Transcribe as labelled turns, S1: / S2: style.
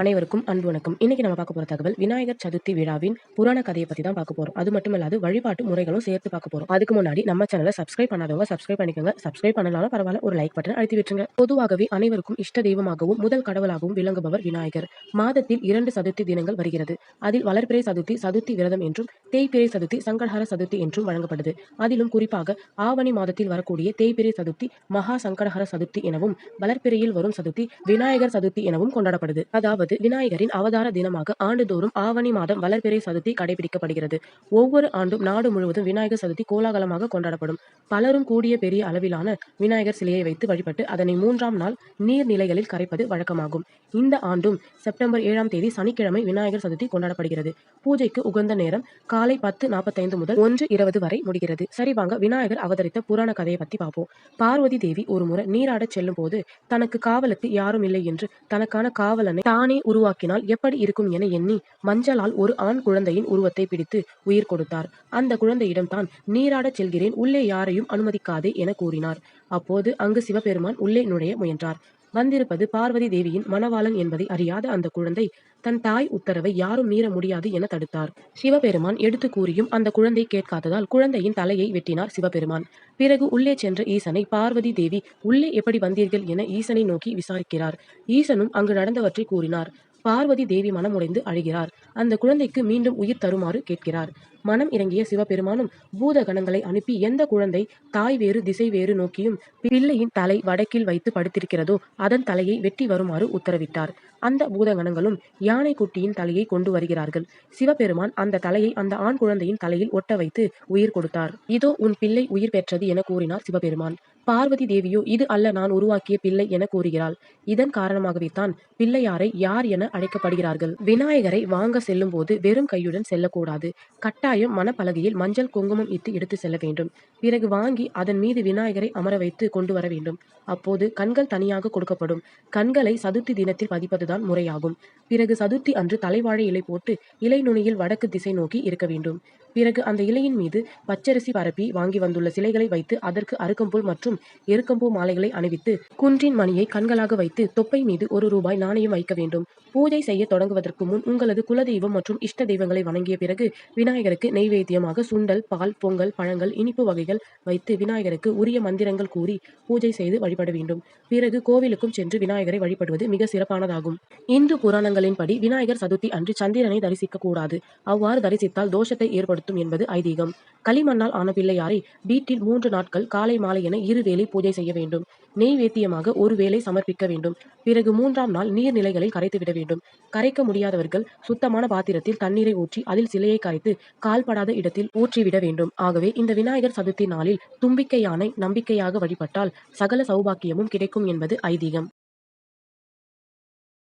S1: அனைவருக்கும் அன்பு வணக்கம். இன்னைக்கு நம்ம பார்க்க போற தகவல் விநாயகர் சதுர்த்தி விழாவின் புராண கதையை பத்தி தான் பார்க்க போறோம். அது மட்டும் இல்லாது வழிபாட்டு முறைகளும் சேர்த்து பார்க்க போறோம். அதுக்கு முன்னாடி நம்ம சேனலை சப்ஸ்கிரைப் பண்ணாதவங்க சப்ஸ்கிரைப் பண்ணிக்கோங்க. சப்ஸ்கிரைப் பண்ணலாம் பரவாயில்ல ஒரு லைக் பட்டன் அழுத்தி விட்டுருங்க. பொதுவாகவே அனைவருக்கும் இஷ்ட தெய்வமாகவும் முதல் கடவுளாகவும் விளங்குபவர் விநாயகர். மாதத்தில் இரண்டு சதுர்த்தி தினங்கள் வருகிறது. அதில் வளர்பிறை சதுர்த்தி சதுர்த்தி விரதம் என்றும் தேய்பிறை சதுர்த்தி சங்கடஹர சதுர்த்தி என்றும் வழங்கப்படுது. அதிலும் குறிப்பாக ஆவணி மாதத்தில் வரக்கூடிய தேய்பிறை சதுர்த்தி மகா சங்கடஹர சதுர்த்தி எனவும் வளர்பிறையில் வரும் சதுர்த்தி விநாயகர் சதுர்த்தி எனவும் கொண்டாடப்படுது. அதாவது விநாயகரின் அவதார தினமாக ஆண்டுதோறும் ஆவணி மாதம் வளர்பிறை சதுர்த்தி கடைபிடிக்கப்படுகிறது. ஒவ்வொரு ஆண்டும் நாடு முழுவதும் விநாயகர் சதுர்த்தி கோலாகலமாக கொண்டாடப்படும். பலரும் கூடிய பெரிய அளவிலான விநாயகர் சிலையை வைத்து வழிபட்டு அதனை மூன்றாம் நாள் நீர்நிலைகளில் கரைப்பது வழக்கமாகும். இந்த ஆண்டும் செப்டம்பர் ஏழாம் தேதி சனிக்கிழமை விநாயகர் சதுர்த்தி கொண்டாடப்படுகிறது. பூஜைக்கு உகந்த நேரம் காலை பத்து நாற்பத்தைந்து முதல் ஒன்று இருபது வரை முடிகிறது. சரி வாங்க விநாயகர் அவதரித்த புராண கதையை பத்தி பார்ப்போம். பார்வதி தேவி ஒரு முறை நீராடச் செல்லும் போது தனக்கு காவலுக்கு யாரும் இல்லை என்று தனக்கான காவலனை தானே உருவாக்கினால் எப்படி இருக்கும் என எண்ணி மஞ்சளால் ஒரு ஆண் குழந்தையின் உருவத்தை பிடித்து உயிர் கொடுத்தார். அந்த குழந்தையிடம் தான் நீராடச் செல்கிறேன் உள்ளே யாரையும் அனுமதிக்காதே என கூறினார். அப்போது அங்கு சிவபெருமான் உள்ளே நுழைய முயன்றார். வந்திருப்பது பார்வதி தேவியின் மணவாளன் என்பதை அறியாத அந்த குழந்தை தன் தாய் உத்தரவை யாரும் மீற முடியாது என தடுத்தார். சிவபெருமான் எடுத்து கூறியும் அந்த குழந்தை கேட்காததால் குழந்தையின் தலையை வெட்டினார் சிவபெருமான். பிறகு உள்ளே சென்ற ஈசனை பார்வதி தேவி உள்ளே எப்படி வந்தீர்கள் என ஈசனை நோக்கி விசாரிக்கிறார். ஈசனும் அங்கு நடந்தவற்றை கூறினார். பார்வதி தேவி மனமுடைந்து அழுகிறார். அந்த குழந்தைக்கு மீண்டும் உயிர் தருமாறு கேட்கிறார். மனம் இறங்கிய சிவபெருமானும் பூத கணங்களை அனுப்பி எந்த குழந்தை தாய் வேறு திசை வேறு நோக்கியும் பிள்ளையின் தலை வடக்கில் வைத்து படுத்திருக்கிறதோ அதன் தலையை வெட்டி வருமாறு உத்தரவிட்டார். அந்த பூதகணங்களும் யானை குட்டியின் தலையை கொண்டு வருகிறார்கள். சிவபெருமான் அந்த தலையை அந்த ஆண் குழந்தையின் தலையில் ஒட்ட வைத்து உயிர் கொடுத்தார். இதோ உன் பிள்ளை உயிர் பெற்றது என கூறினார் சிவபெருமான். பார்வதி தேவியோ இது அல்ல நான் உருவாக்கிய பிள்ளை என கூறுகிறாள். இதன் காரணமாகவே தான் பிள்ளையாரை யார் என அழைக்கப்படுகிறார்கள். விநாயகரை வாங்க செல்லும் போது வெறும் கையுடன் செல்லக்கூடாது. கட்டாயம் மனப்பலகையில் மஞ்சள் குங்குமம் இட்டு எடுத்து செல்ல வேண்டும். பிறகு வாங்கி அதன் மீது விநாயகரை அமர வைத்து கொண்டு வர வேண்டும். அப்போது கண்கள் தனியாக கொடுக்கப்படும். கண்களை சதுர்த்தி தினத்தில் பதிப்பதுதான் முறையாகும். பிறகு சதுர்த்தி அன்று தலைவாழை இலை போட்டு இலை நுனியில் வடக்கு திசை நோக்கி இருக்க வேண்டும். பிறகு அந்த இலையின் மீது பச்சரிசி பரப்பி வாங்கி வந்துள்ள சிலைகளை வைத்து அதற்கு அருக்கம்புல் மற்றும் எருக்கம்பூ மாலைகளை அணிவித்து குன்றின் மணியை கண்களாக வைத்து தொப்பை மீது ஒரு ரூபாய் நாணயம் வைக்க வேண்டும். பூஜை செய்ய தொடங்குவதற்கு முன் உங்களது குலதெய்வம் மற்றும் இஷ்ட தெய்வங்களை வணங்கிய பிறகு விநாயகருக்கு நெய்வேத்தியமாக சுண்டல் பால் பொங்கல் பழங்கள் இனிப்பு வகைகள் வைத்து விநாயகருக்கு உரிய மந்திரங்கள் கூறி பூஜை செய்து வழிபட வேண்டும். பிறகு கோவிலுக்கும் சென்று விநாயகரை வழிபடுவது மிக சிறப்பானதாகும். இந்து புராணங்களின்படி விநாயகர் சதுர்த்தி அன்று சந்திரனை தரிசிக்க கூடாது. அவ்வாறு தரிசித்தால் தோஷத்தை ஏற்படுத்தும். என்பது ஐதீகம். களிமண்ணால் ஆன பிள்ளையாரை வீட்டில் மூன்று நாட்கள் காலை மாலை என இருவேளை பூஜை செய்ய வேண்டும். நெய்வேத்தியமாக ஒரு வேளை சமர்ப்பிக்க வேண்டும். பிறகு மூன்றாம் நாள் நீர்நிலைகளில் கரைத்துவிட வேண்டும். கரைக்க முடியாதவர்கள் சுத்தமான பாத்திரத்தில் தண்ணீரை ஊற்றி அதில் சிலையை கரைத்து கால்படாத இடத்தில் ஊற்றிவிட வேண்டும். ஆகவே இந்த விநாயகர் சதுர்த்தி நாளில் தும்பிக்கை யானை நம்பிக்கையாக வழிபட்டால் சகல சௌபாக்கியமும் கிடைக்கும் என்பது ஐதீகம்.